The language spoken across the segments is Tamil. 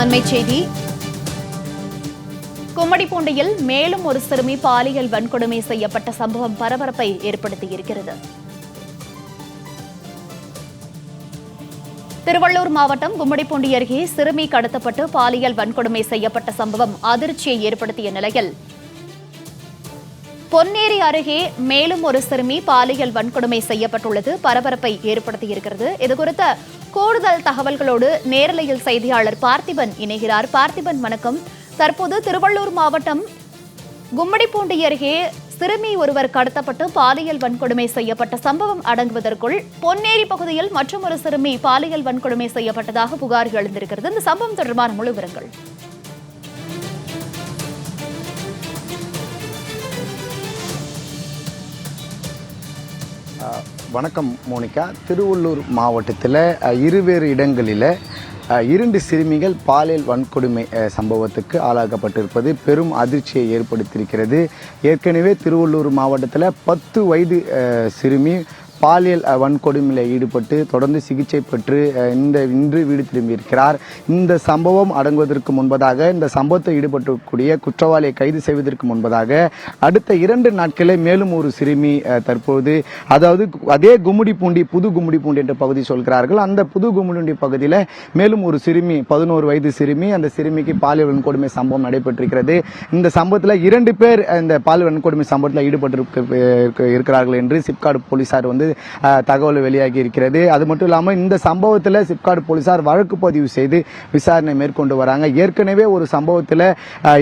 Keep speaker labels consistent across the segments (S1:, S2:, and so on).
S1: அண்மைச் செய்தி. கும்மடிப்பூண்டியில் மேலும் ஒரு சிறுமி பாலியல் வன்கொடுமை செய்யப்பட்ட சம்பவம் பரபரப்பை ஏற்படுத்தியிருக்கிறது. திருவள்ளூர் மாவட்டம் கும்மிடிப்பூண்டி அருகே சிறுமி கடத்தப்பட்டு பாலியல் வன்கொடுமை செய்யப்பட்ட சம்பவம் அதிர்ச்சியை ஏற்படுத்திய நிலையில் பொன்னேரி அருகே மேலும் ஒரு சிறுமி பாலியல் வன்கொடுமை செய்யப்பட்டுள்ளது. பரபரப்பை ஏற்படுத்தியிருக்கிறது. இதுகுறித்த கூடுதல் தகவல்களோடு நேரலையில் செய்தியாளர் பார்த்திபன் இணைகிறார். பார்த்திபன் வணக்கம். தற்போது திருவள்ளூர் மாவட்டம் கும்மடிப்பூண்டி அருகே சிறுமி ஒருவர் கடத்தப்பட்டு பாலியல் வன்கொடுமை செய்யப்பட்ட சம்பவம் அடங்குவதற்குள் பொன்னேரி பகுதியில் மற்றொரு சிறுமி பாலியல் வன்கொடுமை செய்யப்பட்டதாக புகார் எழுந்திருக்கிறது. இந்த சம்பவம் தொடர்பான முழு விவரங்கள்.
S2: வணக்கம் மோனிகா. திருவள்ளூர் மாவட்டத்தில் இருவேறு இடங்களில் இரண்டு சிறுமிகள் பாலியல் வன்கொடுமை சம்பவத்துக்கு ஆளாக்கப்பட்டிருப்பது பெரும் அதிர்ச்சியை ஏற்படுத்தியிருக்கிறது. ஏற்கனவே திருவள்ளூர் மாவட்டத்தில் பத்து வயது சிறுமி பாலியல் வன்கொடுமையில் ஈடுபட்டு தொடர்ந்து சிகிச்சை பெற்று இந்த இன்று வீடு திரும்பியிருக்கிறார். இந்த சம்பவம் அடங்குவதற்கு முன்பதாக இந்த சம்பவத்தை ஈடுபட்டக்கூடிய குற்றவாளியை கைது செய்வதற்கு முன்பதாக அடுத்த இரண்டு நாட்களே மேலும் ஒரு சிறுமி தற்போது அதாவது அதே கும்மிடிப்பூண்டி புது கும்மிடிப்பூண்டி என்ற பகுதி சொல்கிறார்கள். அந்த புது கும்முடி பகுதியில் மேலும் ஒரு சிறுமி பதினோரு வயது சிறுமி அந்த சிறுமிக்கு பாலியல் வன்கொடுமை சம்பவம் நடைபெற்றிருக்கிறது. இந்த சம்பவத்தில் இரண்டு பேர் இந்த பாலியல் வன்கொடுமை சம்பவத்தில் ஈடுபட்டு இருக்கிறார்கள் என்று சிப்காடு போலீசார் வந்து தகவல் வெளியாகி இருக்கிறது. அது மட்டும் இல்லாமல் இந்த சம்பவத்தில் சிப்காடு போலீசார் வழக்கு பதிவு செய்து விசாரணை மேற்கொண்டு வராங்க. ஏற்கனவே ஒரு சம்பவத்தில்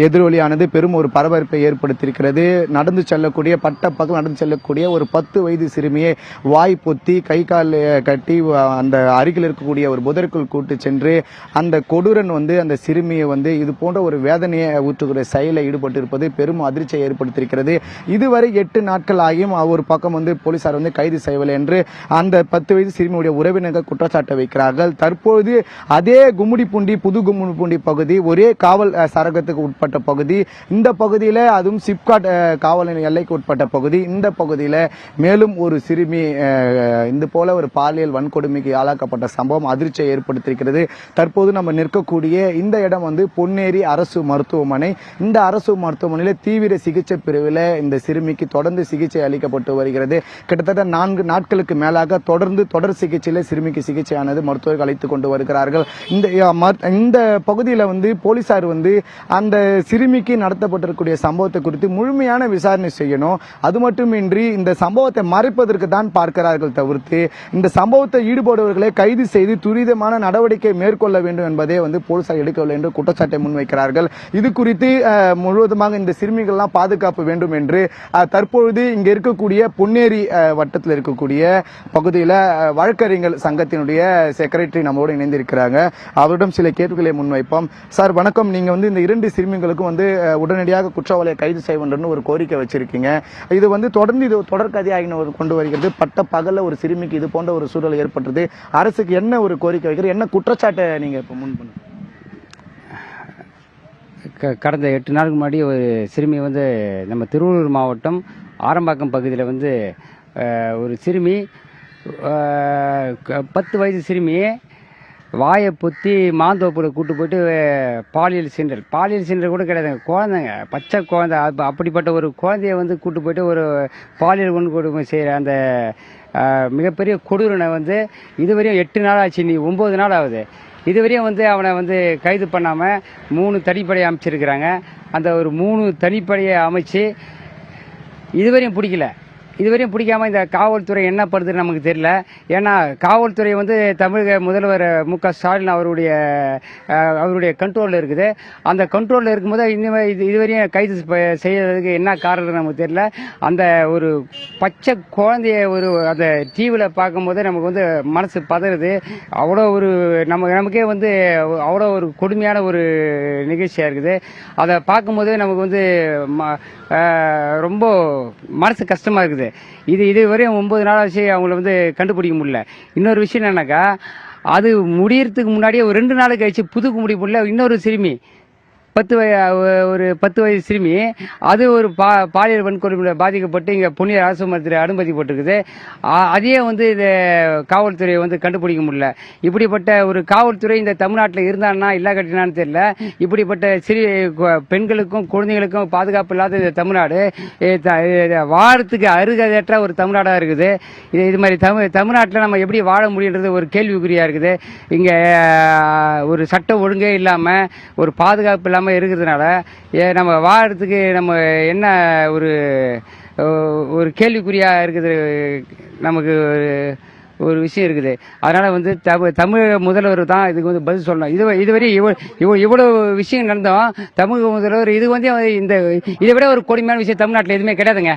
S2: எதிரொலியானது பெரும் ஒரு பரபரப்பை ஏற்படுத்தியிருக்கிறது. நடந்து செல்லக்கூடிய பட்ட பக்கம் நடந்து செல்லக்கூடிய ஒரு பத்து வயது சிறுமியை வாய் பொத்தி கை கால் கட்டி அந்த அருகில் இருக்கக்கூடிய ஒரு புதருக்குள் கூட்டு சென்று அந்த கொடூரன் வந்து அந்த சிறுமியை வந்து இது போன்ற ஒரு வேதனையை ஊற்றுகிற செயலில் ஈடுபட்டிருப்பது பெரும் அதிர்ச்சியை ஏற்படுத்தியிருக்கிறது. இதுவரை எட்டு நாட்கள் ஆகியும் ஒரு பக்கம் வந்து போலீசார் வந்து கைது செய்ய செய்யவில்லை என்று அந்த பத்து வயது சிறுமியுடைய உறவினர்கள் குற்றச்சாட்டு வைக்கிறார்கள். தற்போது அதே கும்முடிப்பூண்டி புது கும்முடிப்பூண்டி பகுதி ஒரே காவல் சரகத்துக்கு உட்பட்ட பகுதி. இந்த பகுதியில் அதுவும் சிப்காட் காவல் எல்லைக்கு உட்பட்ட பகுதி. இந்த பகுதியில் மேலும் ஒரு சிறுமி இந்த போல ஒரு பாலியல் வன்கொடுமைக்கு ஆளாக்கப்பட்ட சம்பவம் அதிர்ச்சியை ஏற்படுத்தியிருக்கிறது. தற்போது நம்ம நிற்கக்கூடிய இந்த இடம் வந்து பொன்னேரி அரசு மருத்துவமனை. இந்த அரசு மருத்துவமனையில் தீவிர சிகிச்சை பிரிவில் இந்த சிறுமிக்கு தொடர்ந்து சிகிச்சை அளிக்கப்பட்டு வருகிறது. கிட்டத்தட்ட நான்கு நாட்களுக்கு மேலாக தொடர்ந்து தொடர் சிகிச்சையில் சிறுமிக்கு சிகிச்சையானது மருத்துவர்கள் அழைத்து கொண்டு வருகிறார்கள். இந்த இந்த பகுதியில் வந்து போலீசார் வந்து அந்த சிறுமிக்கு நடத்தப்பட்டிருக்கக்கூடிய சம்பவத்தை குறித்து முழுமையான விசாரணை செய்யணும். அது மட்டுமின்றி இந்த சம்பவத்தை மறைப்பதற்கு தான் பார்க்கிறார்கள் தவிர்த்து இந்த சம்பவத்தை ஈடுபடுபவர்களை கைது செய்து துரிதமான நடவடிக்கை மேற்கொள்ள வேண்டும் என்பதே வந்து போலீசார் எடுக்கவில்லை என்று குற்றச்சாட்டை முன்வைக்கிறார்கள். இது குறித்து முழுவதுமாக இந்த சிறுமிகள்லாம் பாதுகாப்பு வேண்டும் என்று தற்பொழுது இங்க இருக்கக்கூடிய பொன்னேரி வட்டத்தில் இருக்க இருக்கக்கூடிய பகுதியில் வழக்கறிஞர் சங்கத்தினுடைய செக்ரட்டரி நம்மளோடு இணைந்திருக்கிறாங்க. அவரிடம் சில கேள்விகளை முன்வைப்போம். சார் வணக்கம். நீங்கள் வந்து இந்த இரண்டு சிறுமிகளுக்கும் வந்து உடனடியாக குற்றவாளியை கைது செய்ய வேண்டும்னு ஒரு கோரிக்கை வச்சிருக்கீங்க. இது வந்து தொடர்ந்து இது தொடர்கதையாக ஒரு கொண்டு வருகிறது. பட்ட பகலில் ஒரு சிறுமிக்கு இது போன்ற ஒரு சூழல் ஏற்பட்டது. அரசுக்கு என்ன ஒரு கோரிக்கை வைக்கிறது? என்ன குற்றச்சாட்டை நீங்கள் இப்போ முன் பண்ணு
S3: க- கடந்த எட்டு நாளுக்கு முன்னாடி ஒரு சிறுமி வந்து நம்ம திருவள்ளூர் மாவட்டம் ஆரம்பாக்கம் பகுதியில் வந்து ஒரு சிறுமி பத்து வயது சிறுமி வாயை பொத்தி மாந்தோப்பில் கூட்டு போயிட்டு பாலியல் சென்டர் பாலியல் சென்டர் கூட கிடையாதுங்க குழந்தைங்க பச்சை குழந்தை அப்போ அப்படிப்பட்ட ஒரு குழந்தைய வந்து கூட்டு போயிட்டு ஒரு பாலியல் ஒன்று கொடுமை செய்கிற அந்த மிகப்பெரிய கொடூரனை வந்து இதுவரையும் எட்டு நாள் ஆச்சு. நீ ஒம்பது நாள் ஆகுது. இதுவரையும் வந்து அவனை வந்து கைது பண்ணாமல் மூணு தனிப்படையை அமைச்சிருக்கிறாங்க. அந்த ஒரு மூணு தனிப்படையை அமைச்சு இதுவரையும் பிடிக்கல. இதுவரையும் பிடிக்காம இந்த காவல்துறை என்ன பண்ணுதுன்னு நமக்கு தெரியல. ஏன்னா காவல்துறை வந்து தமிழக முதல்வர் மு க ஸ்டாலின் அவருடைய அவருடைய கண்ட்ரோலில் இருக்குது. அந்த கண்ட்ரோலில் இருக்கும்போது இன்னும் இது இதுவரையும் கைது செய்யறதுக்கு என்ன காரணம் நமக்கு தெரியல. அந்த ஒரு பச்சை குழந்தைய ஒரு அந்த டிவியில் பார்க்கும்போது நமக்கு வந்து மனசு பதறுது. அவ்வளோ ஒரு நம்ம நமக்கே வந்து அவ்வளோ ஒரு கொடுமையான ஒரு நிகழ்ச்சியாக இருக்குது. அதை பார்க்கும்போதே நமக்கு வந்து ம- ரொம்ப மனசு கஷ்டமாக இருக்குது. இது இது வரையும் ஒம்பது நாள் ஆச்சு அவங்கள வந்து கண்டுபிடிக்க முடியல. இன்னொரு விஷயம் என்னன்னாக்கா அது முடியறதுக்கு முன்னாடியே ஒரு ரெண்டு நாள் கழிச்சு புது கும்படி முடியல இன்னொரு சிறுமி. பத்து வய ஒரு பத்து வயசு சிறுமி அது ஒரு பா பாலியல் வன்கொடுமையில் பாதிக்கப்பட்டு இங்கே புனித அரசு மருத்துவ அனுமதிப்பட்டிருக்குது அதையே வந்து இது காவல்துறை வந்து கண்டுபிடிக்க முடியல. இப்படிப்பட்ட ஒரு காவல்துறை இந்த தமிழ்நாட்டில் இருந்தான்னா இல்லா கட்டினான்னு தெரியல. இப்படிப்பட்ட சிறு பெண்களுக்கும் குழந்தைகளுக்கும் பாதுகாப்பு இல்லாத இந்த தமிழ்நாடு வாரத்துக்கு அருகதையற்ற ஒரு தமிழ்நாடாக இருக்குது. இது இது மாதிரி தமிழ் தமிழ்நாட்டில் நம்ம எப்படி வாழ முடியுன்றது ஒரு கேள்விக்குறியாக இருக்குது. இங்கே ஒரு சட்டம் ஒழுங்கே இல்லாமல் ஒரு பாதுகாப்பு இல்லாமல் இருக்கிறதுனால ஏ, நம்ம வாழறதுக்கு நம்ம என்ன ஒரு ஒரு கேள்விக்குறியாக இருக்குது நமக்கு ஒரு ஒரு விஷயம் இருக்குது. அதனால் வந்து தமிழ் தமிழக முதல்வர் தான் இதுக்கு வந்து பதில் சொல்லணும். இது இதுவரை இவ்வளோ இவ்வளோ இவ்வளோ விஷயம் நடந்தோம். தமிழக முதல்வர் இது வந்து இந்த இதை விட ஒரு கொடுமையான விஷயம் தமிழ்நாட்டில் எதுவுமே கிடையாதுங்க.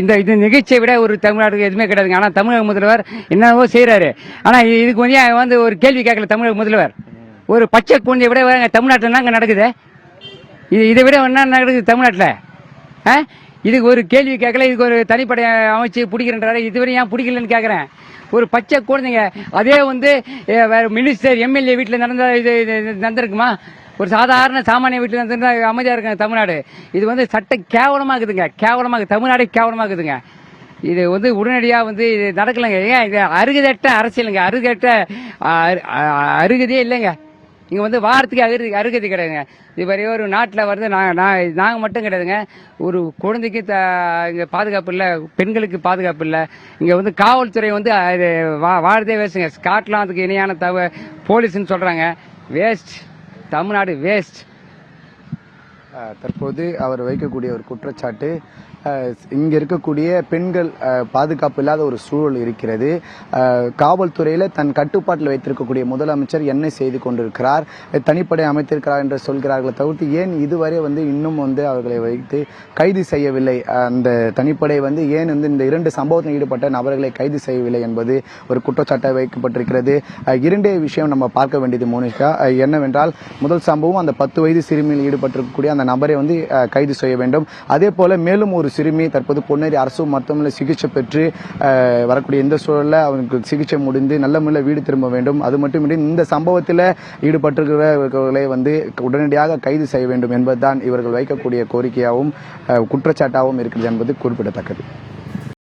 S3: இந்த இது நிகழ்ச்சியை விட ஒரு தமிழ்நாட்டுக்கு எதுவுமே கிடையாதுங்க. ஆனால் தமிழக முதல்வர் என்னவோ செய்கிறாரு ஆனால் இதுக்கு வந்து அவன் வந்து ஒரு கேள்வி கேட்கல தமிழக முதல்வர். ஒரு பச்சை குழந்தையை விட தமிழ்நாட்டில் என்னங்க நடக்குது? இது இதை விட என்ன நடக்குது தமிழ்நாட்டில்? ஆ? இதுக்கு ஒரு கேள்வி கேட்கல இதுக்கு ஒரு தனிப்படை அமைச்சு பிடிக்கிறன்றாரு. இதுவரை ஏன் பிடிக்கலன்னு கேட்குறேன். ஒரு பச்சை குழந்தைங்க அதே வந்து வேறு மினிஸ்டர் எம்எல்ஏ வீட்டில் நடந்த இது நடந்திருக்குமா? ஒரு சாதாரண சாமானிய வீட்டில் நடந்திருந்தா அமைதியாக இருக்காங்க தமிழ்நாடு. இது வந்து சட்ட இருக்குதுங்க கேவலமாக தமிழ்நாடே கேவலமாக இருக்குதுங்க இது வந்து உடனடியாக வந்து இது நடக்கலைங்க. ஏன் இது அருகதட்ட அரசியலுங்க. அருகட்ட அரு- இல்லைங்க. இங்கே வந்து வாரத்துக்கு அருகதி அருகதி கிடையாதுங்க. இது மாதிரி ஒரு நாட்டில் வந்து நான் நான் நாங்கள் மட்டும் கிடையாதுங்க. ஒரு குழந்தைக்கு த இங்கே பாதுகாப்பு இல்லை பெண்களுக்கு பாதுகாப்பு இல்லை. இங்கே வந்து காவல்துறை வந்து அது வா வாழதே வேஸ்ட்டுங்க. ஸ்காட்லாம் அதுக்கு இணையான தவ போலீஸ்ன்னு சொல்கிறாங்க வேஸ்ட். தமிழ்நாடு வேஸ்ட்.
S2: தற்போது அவர் வைக்கக்கூடிய ஒரு குற்றச்சாட்டு இங்க இருக்கக்கூடிய பெண்கள் பாதுகாப்பு இல்லாத ஒரு சூழல் இருக்கிறது. காவல்துறையில் காவல்துறையில தன் கட்டுப்பாட்டில் வைத்திருக்கக்கூடிய முதலமைச்சர் என்ன செய்து கொண்டிருக்கிறார். தனிப்படை அமைத்திருக்கிறார் என்று சொல்கிறார்களை தவிர்த்து ஏன் இதுவரை வந்து இன்னும் வந்து அவர்களை வைத்து கைது செய்யவில்லை? அந்த தனிப்படை வந்து ஏன் வந்து இந்த இரண்டு சம்பவத்தில் ஈடுபட்ட நபர்களை கைது செய்யவில்லை என்பது ஒரு குற்றச்சாட்டை வைக்கப்பட்டிருக்கிறது. இரண்டே விஷயம் நம்ம பார்க்க வேண்டியது மோனிஷா என்னவென்றால் முதல் சம்பவம் அந்த பத்து வயது சிறுமியில் ஈடுபட்டிருக்கக்கூடிய அந்த நபரை வந்து கைது செய்ய வேண்டும். அதே போல மேலும் ஒரு சிறுமி தற்போது பொன்னேரி அரசு மருத்துவமனையில் சிகிச்சை பெற்று வரக்கூடிய இந்த சூழலில் அவனுக்கு சிகிச்சை முடிந்து நல்ல முறையில் வீடு திரும்ப வேண்டும். அது மட்டுமின்றி இந்த சம்பவத்தில் ஈடுபட்டிருக்கிறவர்களை வந்து உடனடியாக கைது செய்ய வேண்டும் என்பதுதான் இவர்கள் வைக்கக்கூடிய கோரிக்கையாகவும் குற்றச்சாட்டாகவும் இருக்கிறது என்பது குறிப்பிடத்தக்கது.